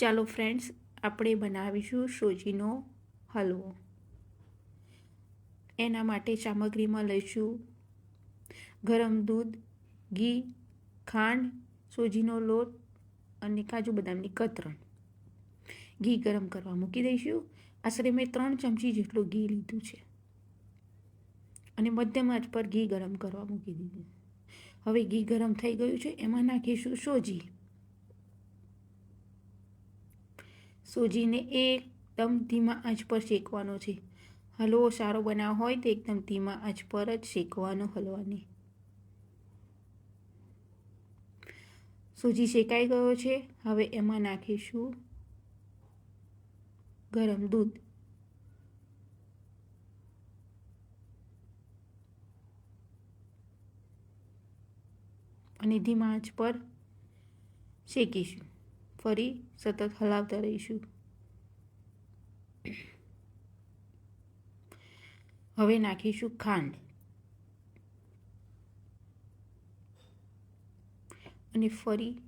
ચાલો ફ્રેન્ડ્સ, આપણે બનાવીશું સોજીનો હલવો. એના માટે સામગ્રીમાં લઈશું ગરમ દૂધ, ઘી, ખાંડ, સોજીનો લોટ અને કાજુ બદામની કતરણ. ઘી ગરમ કરવા મૂકી દઈશું. આશરે મેં ત્રણ ચમચી જેટલું ઘી લીધું છે. અને મધ્યમ આંચ પર ઘી ગરમ કરવા મૂકી દીધું. હવે ઘી ગરમ થઈ ગયું છે, એમાં નાખીશું સોજી. સોજીને એકદમ ધીમા આંચ પર શેકવાનો છે. હલવો સારો બનાવ હોય તો એકદમ ધીમા આંચ પર જ શેકવાનો હલવાને. સૂજી શેકાઈ ગયો છે. હવે એમાં નાખીશું ગરમ દૂધ. અને ધીમા આંચ પર શેકીશું. ફરી સતત હલાવતા રહીશું. હવે નાખીશું ખાંડ. અને ફરી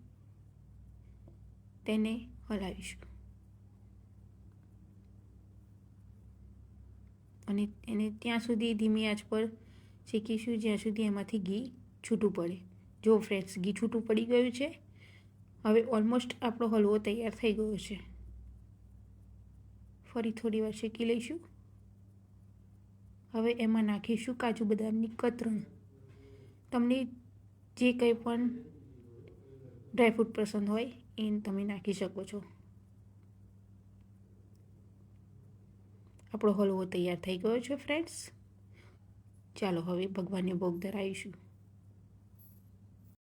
તેને હલાવીશું. અને એને ત્યાં સુધી ધીમી આંચ પર શેકીશું, જ્યાં સુધી એમાંથી ઘી છૂટું પડે. જો ફ્રેન્ડ્સ ઘી છૂટું પડી ગયું છે હવે ઓલમોસ્ટ આપણો હલવો તૈયાર થઈ ગયો છે. ફરી થોડી વાર શેકી લઈશું. હવે એમાં નાખીશું કાજુ બદામની કતરણ. તમને જે કંઈ પણ ડ્રાયફ્રૂટ પસંદ હોય એ તમે નાખી શકો છો. આપણો હલવો તૈયાર થઈ ગયો છે ફ્રેન્ડ્સ ચાલો હવે ભગવાનને ભોગ ધરાવીશું.